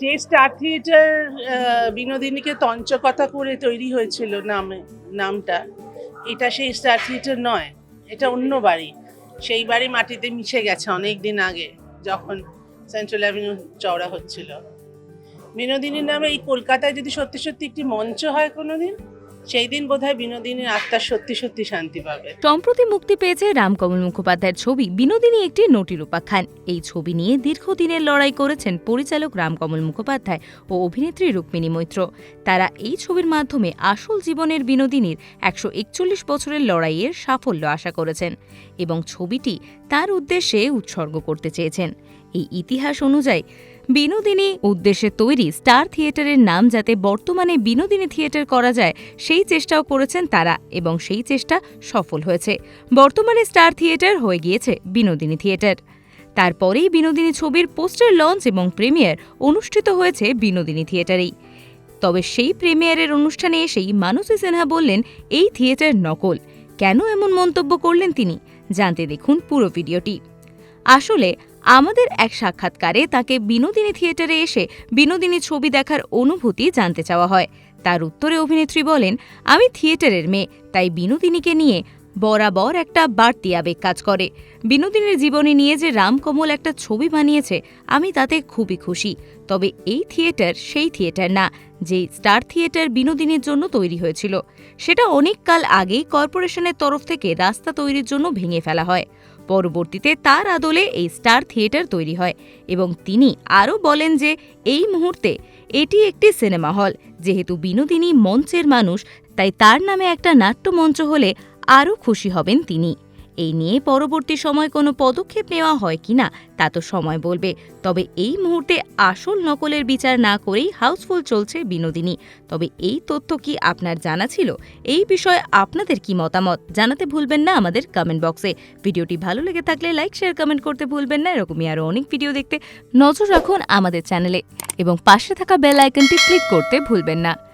যে star theatre বিনোদিনীকে তঞ্চকথা করে তৈরি হয়েছিল নামে, নামটা, এটা সেই স্টার থিয়েটার নয়, এটা অন্য বাড়ি। সেই বাড়ি মাটিতে মিশে গেছে অনেক দিন আগে, যখন সেন্ট্রাল অ্যাভিনিউ চওড়া হচ্ছিল। বিনোদিনীর নামে এই কলকাতায় যদি সত্যি সত্যি একটি মঞ্চ হয় কোনোদিন? সেই দিন বোধহয় বিনোদিনীর আত্মার সত্যি সত্যি শান্তি পাবে। সম্প্রতি মুক্তি পেয়েছে রামকমল মুখোপাধ্যায়ের ছবি বিনোদিনী একটি নটির উপাখ্যান এই ছবি নিয়ে দীর্ঘদিনের লড়াই করেছেন পরিচালক রামকমল মুখোপাধ্যায় ও অভিনেত্রী রুক্মিণী মৈত্র। তারা এই ছবির মাধ্যমে আসল জীবনের বিনোদিনীর একশো একচল্লিশ বছরের লড়াইয়ের সাফল্য আশা করেছেন এবং ছবিটি তার উদ্দেশ্যে উৎসর্গ করতে চেয়েছেন। এই ইতিহাস অনুযায়ী, বিনোদিনী উদ্দেশ্যে তৈরি স্টার থিয়েটারের নাম যাতে বর্তমানে বিনোদিনী থিয়েটার করা যায়, সেই চেষ্টাও করেছেন তারা এবং সেই চেষ্টা সফল হয়েছে। বর্তমানে স্টার থিয়েটার হয়ে গিয়েছে বিনোদিনী থিয়েটার। তারপরেই বিনোদিনী ছবির পোস্টার লঞ্চ এবং প্রিমিয়ার অনুষ্ঠিত হয়েছে বিনোদিনী থিয়েটারেই। তবে সেই প্রিমিয়ারের অনুষ্ঠানে এসেই মানসী সিনহা বললেন, এই থিয়েটার নকল। কেন এমন মন্তব্য করলেন তিনি? জানতে দেখুন পুরো ভিডিওটি। আসলে আমাদের এক সাক্ষাৎকারে তাকে বিনোদিনী থিয়েটারে এসে বিনোদিনী ছবি দেখার অনুভূতি জানতে চাওয়া হয়। তার উত্তরে অভিনেত্রী বলেন, আমি থিয়েটারের মেয়ে, তাই বিনোদিনীকে নিয়ে বরাবর একটা বাড়তি আবেগ কাজ করে। বিনোদিনীর জীবনী নিয়ে যে রামকমল একটা ছবি বানিয়েছে, আমি তাতে খুবই খুশি। তবে এই থিয়েটার সেই থিয়েটার না যে স্টার থিয়েটার বিনোদিনীর জন্য তৈরি হয়েছিল। সেটা অনেক কাল আগেই কর্পোরেশনের তরফ থেকে রাস্তা তৈরির জন্য ভেঙে ফেলা হয়। পরবর্তীতে তার আদলে এই স্টার থিয়েটার তৈরি হয় এবং তিনি আরও বলেন যে, এই মুহূর্তে এটি একটি সিনেমা হল। যেহেতু বিনোদিনী মঞ্চের মানুষ, তাই তার নামে একটা নাট্যমঞ্চ হলে আরও খুশি হবেন তিনি। এই নিয়ে পরবর্তী সময় কোনো পদক্ষেপ নেওয়া হয় কিনা তা তো সময় বলবে। তবে এই মুহূর্তে আসল নকলের বিচার না করেই হাউসফুল চলছে বিনোদিনী। তবে এই তথ্য কি আপনার জানা ছিল? এই বিষয়ে আপনাদের কি মতামত? জানাতে ভুলবেন না আমাদের কমেন্ট বক্সে ভিডিওটি ভালো লেগে থাকলে লাইক শেয়ার কমেন্ট করতে ভুলবেন না। এরকমই আরও অনেক ভিডিও দেখতে নজর রাখুন আমাদের চ্যানেলে এবং পাশে থাকা বেল আইকনটি ক্লিক করতে ভুলবেন না।